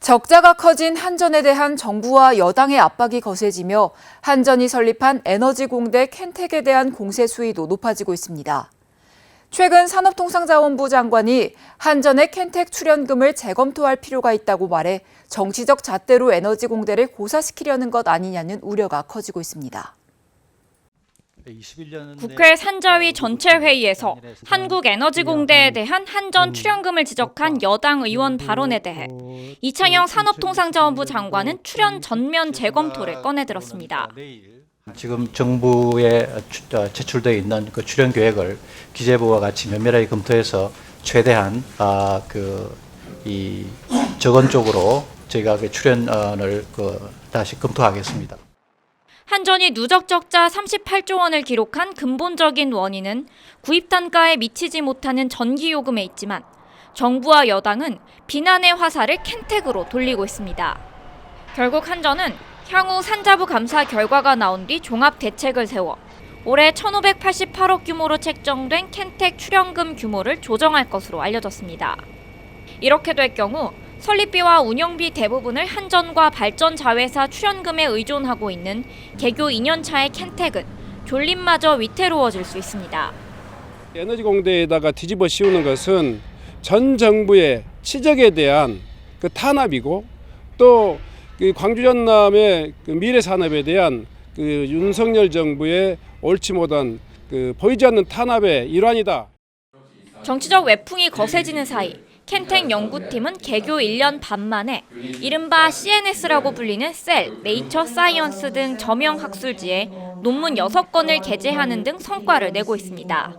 적자가 커진 한전에 대한 정부와 여당의 압박이 거세지며 한전이 설립한 에너지공대 캔텍에 대한 공세 수위도 높아지고 있습니다. 최근 산업통상자원부 장관이 한전의 캔텍 출연금을 재검토할 필요가 있다고 말해 정치적 잣대로 에너지공대를 고사시키려는 것 아니냐는 우려가 커지고 있습니다. 국회 산자위 전체 회의에서 한국에너지공대에 대한 한전 출연금을 지적한 여당 의원 발언에 대해 이창영 산업통상자원부 장관은 출연 전면 재검토를 꺼내들었습니다. 지금 정부에 추- 어, 제출되어 있는 그 출연 계획을 기재부와 같이 면밀하게 검토해서 최대한 아, 그이 적은 쪽으로 저희가 그 출연을 그 다시 검토하겠습니다. 한전이 누적 적자 38조 원을 기록한 근본적인 원인은 구입 단가에 미치지 못하는 전기 요금에 있지만 정부와 여당은 비난의 화살을 캔텍으로 돌리고 있습니다. 결국 한전은 향후 산자부 감사 결과가 나온 뒤 종합 대책을 세워 올해 1,588억 규모로 책정된 캔텍 출연금 규모를 조정할 것으로 알려졌습니다. 이렇게 될 경우 설립비와 운영비 대부분을 한전과 발전 자회사 출연금에 의존하고 있는 개교 2년차의 캔텍은 졸림마저 위태로워질 수 있습니다. 에너지 공대에다가 뒤집어 씌우는 것은 전 정부의 치적에 대한 그 탄압이고 또 그 광주 전남의 그 미래 산업에 대한 그 윤석열 정부의 옳지 못한 그 보이지 않는 탄압의 일환이다. 정치적 외풍이 거세지는 사이 캔텍 연구팀은 개교 1년 반 만에 이른바 CNS라고 불리는 셀, 네이처 사이언스 등 저명 학술지에 논문 6건을 게재하는 등 성과를 내고 있습니다.